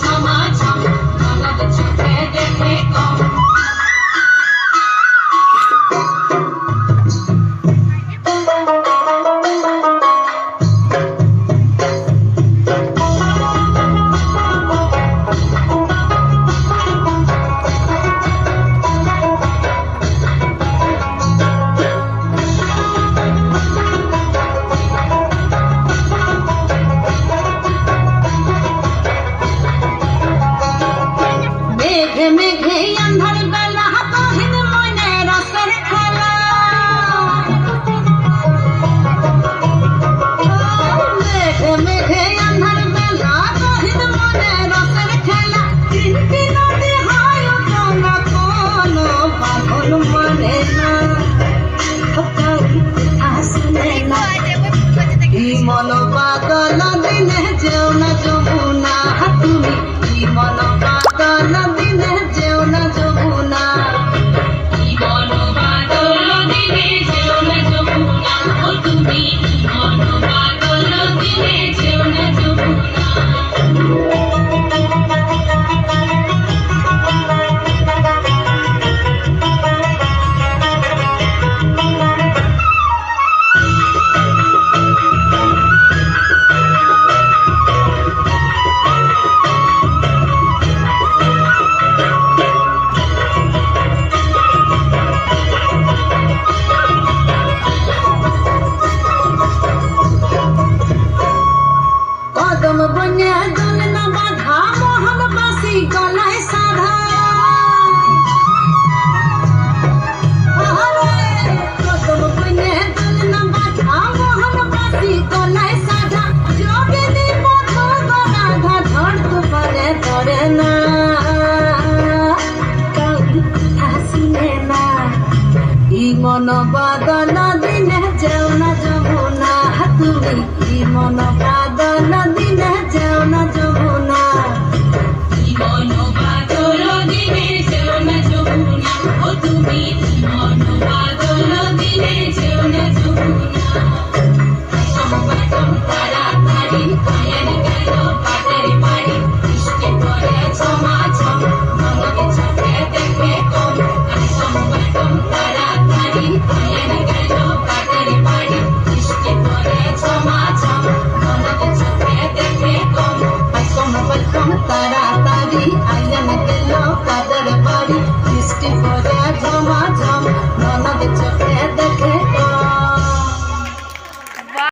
come on. মন পাগল দিনে যেও না যমুনা। তুমি কি মন পাগল দিনে যেও না যমুনা? কি মন পাগল দিনে যেও না যমুনা? তুমি কি মন মন বাদন দিনে যেও না যমুনা। তুমি কি মন বাদন দিনে যেও না যমুনা? মন বাদন দিনে যেও না যমুনা? ও তুমি কি মন